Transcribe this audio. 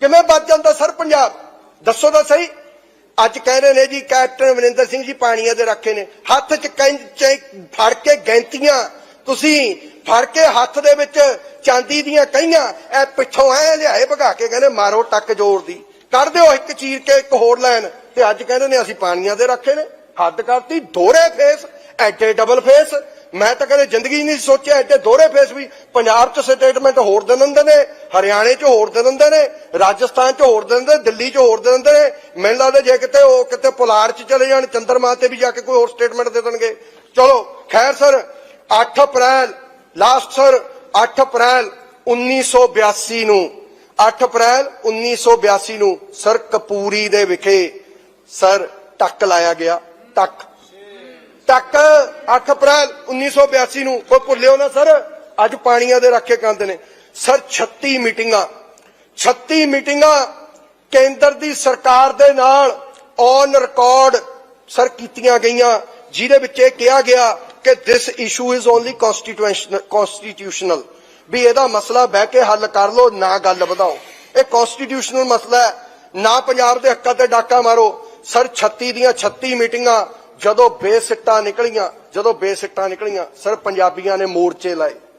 ਕਿਵੇਂ ਬਚ ਜਾਂਦਾ ਸਰ ਪੰਜਾਬ? ਦੱਸੋ ਤਾਂ ਸਹੀ। ਅੱਜ ਕਹਿ ਰਹੇ ਨੇ ਜੀ ਕੈਪਟਨ ਅਮਰਿੰਦਰ ਸਿੰਘ ਜੀ ਪਾਣੀਆਂ ਦੇ ਰੱਖੇ ਨੇ। ਹੱਥ 'ਚ ਕੈਂਚੇ ਫੜ ਕੇ ਗੈਂਤੀਆਂ। ਤੁਸੀਂ ਫੜ ਕੇ ਹੱਥ ਦੇ ਵਿੱਚ ਚਾਂਦੀ ਦੀਆਂ ਕਈਆਂ ਇਹ ਪਿੱਛੋਂ ਐ ਲਿਆਏ ਭਗਾ ਕੇ ਕਹਿੰਦੇ ਮਾਰੋ ਟੱਕ ਜੋੜ ਦੀ। ਕਰ ਦਿਓ ਇੱਕ ਚੀਰ ਕੇ ਇੱਕ ਹੋਰ ਲੈਣ। ਤੇ ਅੱਜ ਕਹਿੰਦੇ ਨੇ ਅਸੀਂ ਪਾਣੀਆਂ ਦੇ ਰੱਖੇ ਨੇ। ਹੱਦ ਕਰਤੀ, ਦੋਹਰੇ ਫੇਸ ਐਡੇ ਡਬਲ ਫੇਸ ਮੈਂ ਤਾਂ ਕਦੇ ਜ਼ਿੰਦਗੀ ਨਹੀਂ ਸੋਚਿਆ, ਐਡੇ ਦੋਹਰੇ ਫੇਸ ਵੀ। ਪੰਜਾਬ 'ਚ ਸਟੇਟਮੈਂਟ ਹੋਰ ਦੇ ਦਿੰਦੇ ਨੇ, ਹਰਿਆਣੇ 'ਚ ਹੋਰ ਦੇ ਦਿੰਦੇ ਨੇ, ਰਾਜਸਥਾਨ 'ਚ ਹੋਰ ਦੇ ਦਿੰਦੇ ਦਿੱਲੀ 'ਚ ਹੋਰ ਦੇ ਦਿੰਦੇ ਨੇ। ਮੈਨੂੰ ਲੱਗਦਾ ਜੇ ਕਿਤੇ ਉਹ ਕਿਤੇ ਪੁਲਾੜ 'ਚ ਚਲੇ ਜਾਣ, ਚੰਦਰਮਾ ਤੇ ਵੀ ਜਾ ਕੇ ਕੋਈ ਹੋਰ ਸਟੇਟਮੈਂਟ ਦੇ ਦੇਣਗੇ। ਚਲੋ, ਖੈਰ sir 8 April last sir 8 April 1982 ਨੂੰ 8 ਅਪ੍ਰੈਲ 1982 ਨੂੰ ਸਰ ਕਪੂਰੀ ਦੇ ਵਿਖੇ ਸਰ ਟੱਕ ਲਾਇਆ ਗਿਆ, ਟੱਕ। ਤੱਕ 8 ਅਪ੍ਰੈਲ 1982 ਨੂੰ। ਕੋਈ ਭੁੱਲਿਓ ਨਾ ਸਰ, ਅੱਜ ਪਾਣੀਆਂ ਦੇ ਰੱਖੇ ਕੰਦ ਨੇ। ਸਰ 36 ਮੀਟਿੰਗਾਂ। 36 ਮੀਟਿੰਗਾਂ ਕੇਂਦਰ ਦੀ ਸਰਕਾਰ ਦੇ ਨਾਲ ਔਨ ਰਿਕਾਰਡ ਸਰ ਕੀਤੀਆਂ ਗਈਆਂ, ਜਿਹਦੇ ਵਿੱਚ ਇਹ ਕਿਹਾ ਗਿਆ ਕਿ this issue is only constitutional ਵੀ ਇਹਦਾ ਮਸਲਾ ਬਹਿ ਕੇ ਹੱਲ ਕਰ ਲਓ, ਨਾ ਗੱਲ ਵਧਾਓ। ਇਹ ਕਨਸਟੀਟਿਊਸ਼ਨਲ ਮਸਲਾ ਹੈ। ਨਾ ਪੰਜਾਬ ਦੇ ਹੱਕਾਂ ਤੇ ਡਾਕਾ ਮਾਰੋ। ਸਰ 36 ਦੀਆਂ 36 ਮੀਟਿੰਗਾਂ ਜਦੋਂ ਬੇਸਿੱਟਾਂ ਨਿਕਲੀਆਂ ਜਦੋਂ ਬੇਸਿੱਟਾਂ ਨਿਕਲੀਆਂ ਸਰ ਪੰਜਾਬੀਆਂ ਨੇ ਮੋਰਚੇ ਲਾਏ।